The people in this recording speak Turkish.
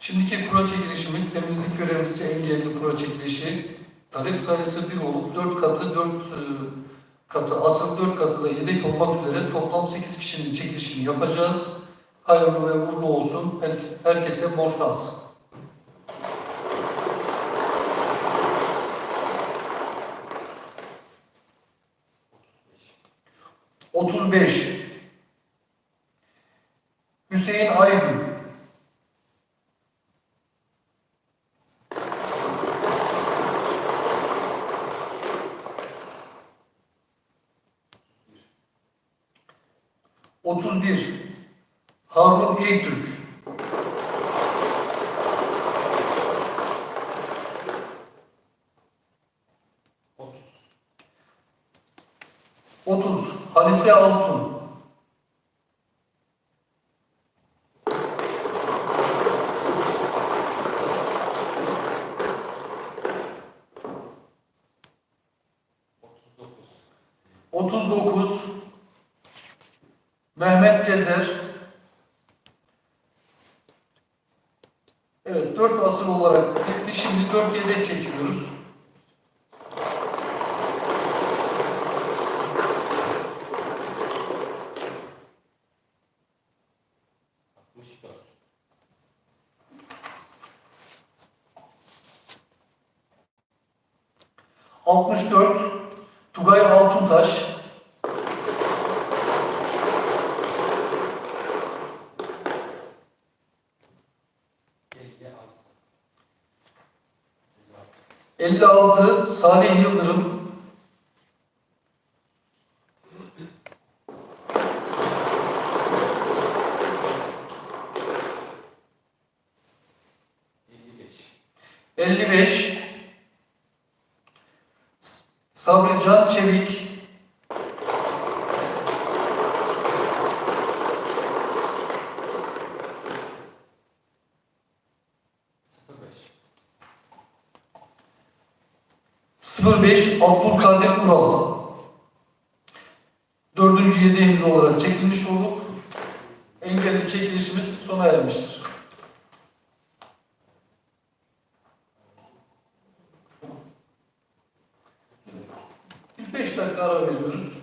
Şimdiki kura çekilişimiz temizlik görevlisi engelli kura çekilişi. Talep sayısı 1 olup 4 katı 4 katı asıl 4 katı da yedek olmak üzere toplam 8 kişinin çekilişini yapacağız. Hayırlı ve uğurlu olsun. Her- herkese bol şans. Hüseyin Aygün. Otuz bir. Harun Eytürk. Otuz. Halise Altun. Otuz dokuz. Mehmet Gezer. Evet, dört asıl olarak bitti. Şimdi dört yedek çekiyoruz. Altmış dört. Tugay Altuntaş. Elli altı. Salih Yıldırım. Elli beş. Sabri Can Çevik. Sıfır beş Abdülkadir Ural. Dördüncü yedeğimiz olarak çekilmiş olup engelli çekilişimiz sona ermiştir. Bir beş dakika ara veriyoruz.